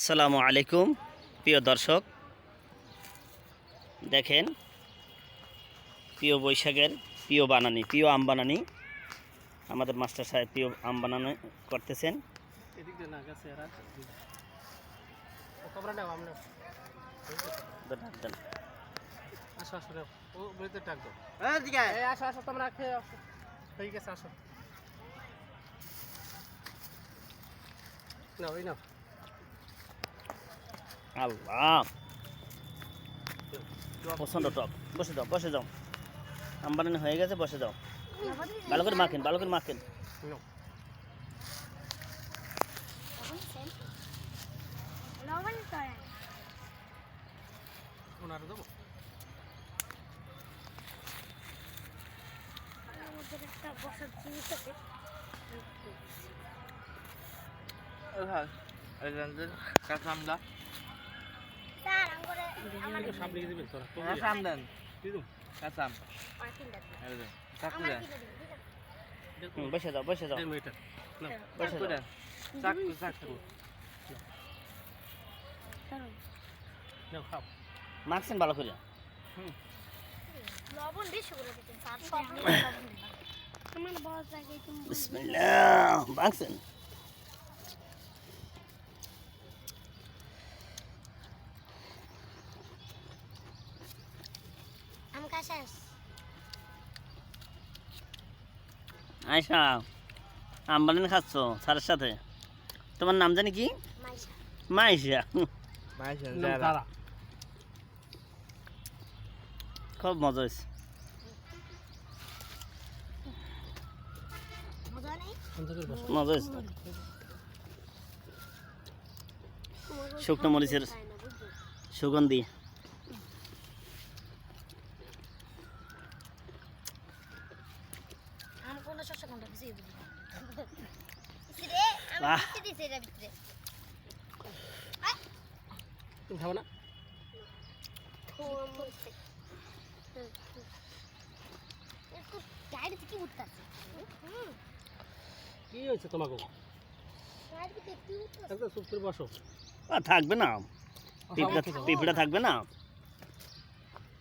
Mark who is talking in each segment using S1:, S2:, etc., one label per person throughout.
S1: আসসালামু আলাইকুম, প্রিয় দর্শক। দেখেন, প্রিয় বৈশাখের প্রিয় বানানি, প্রিয় আম বানানি। আমাদের মাস্টার সাহেব প্রিয় আম বানানো করতেছেন।
S2: এদিক দিয়ে না
S1: আল্লাহ প্রচণ্ড টক। বসে যাও বসে যাও। আম হয়ে গেছে, বসে যাও। ভালো করে মাখেন, ভালো করে মাখেন।
S2: নাও
S3: লবণ
S1: বসে যাও বসে যাও।
S2: নাও
S1: বসে যাও।
S4: চাকু চাকু
S1: মাখছেন ভালো করে?
S3: লবণ বেশি
S1: আয়সা আম বানানো খাচ্ছ স্যারের সাথে? তোমার নাম জানি কি?
S3: মাইশা।
S1: খুব মজা হয়েছে।
S3: মজা
S1: হয়েছে শুকনো মরিচের সুগন্ধি।
S3: শস্য কোনটা
S2: তুমি খাব না
S3: কি উঠতেছে হুম
S2: কি হয়েছে তোমাকে চুপ করে বসো
S1: থাকবে না পিঁপড়া পিঁপড়া থাকবে না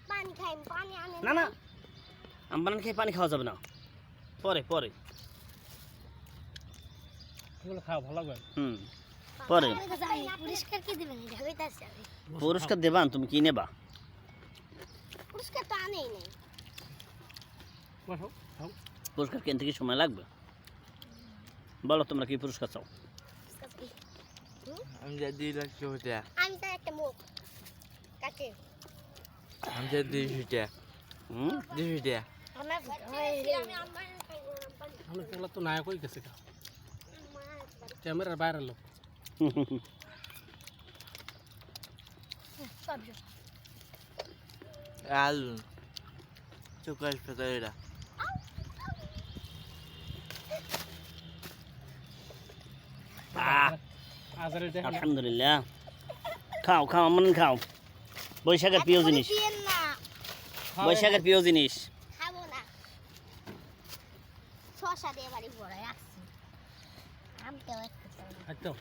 S3: পানি খাই পানি
S1: না না আম বানান খেয়ে পানি খাওয়া যাবে না পরে পরে।
S2: এগুলো ভালো লাগবে।
S1: হুম পরে।
S3: পুরস্কার কি দিবেন?
S1: পুরস্কার দেবান তুমি কি নেবা?
S3: পুরস্কার তো আনেই নাই।
S1: পুরস্কার কিনতে কি সময় লাগবে? বলো তোমরা কি পুরস্কার চাও?
S4: আমি যা দুই লাখ টাকা।
S3: আমি তো একটা মুখ। কাকে?
S4: আমি যা দুইশো টাকা।
S1: হুম?
S4: দুইশো টাকা।
S3: আমার আমি
S2: এগুলো তো নায়ক হয়ে গেছে ক্যামেরার বাইরের লোক।
S3: সব
S4: আলু চোখাশ পেতা এটা
S1: আলহামদুলিল্লাহ। খাও খাও আমার খাও। বৈশাখের প্রিয় জিনিস। বৈশাখের প্রিয় জিনিস।
S2: একদম।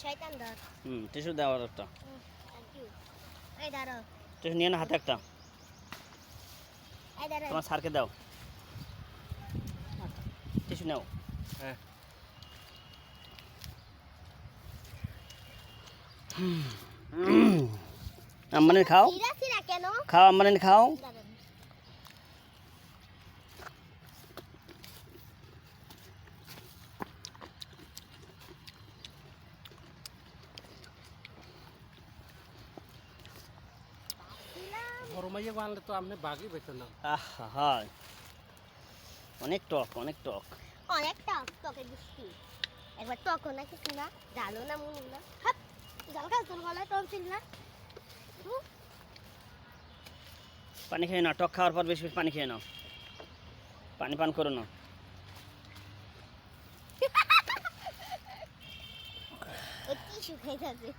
S3: শয়তান ধর।
S1: হুম টিস্যু দেওয়ার একটা।
S3: এই দাঁড়ো
S1: টিস্যু নিয়ে না হাতে একটা। তোমার স্যারকে দাও। টিস্যু নাও।
S4: হ্যাঁ।
S1: আম্মানের খাও। খাও আম্মানের খাও।
S2: তো আপনি বাঘই পেতেন না।
S1: আহা হয়। অনেক টক অনেক টক।
S3: অনেকটা টকে বৃষ্টি একবার টকও না কিছু না ডালও না মনে না। হাত জল খাস তোর গলায় টক ছিল না।
S1: পানি খেয়ে নাও টক খাওয়ার পর বেশি বেশি পানি খেয়ে নাও। পানি পান করো না।
S3: কি শুকাই যাচ্ছে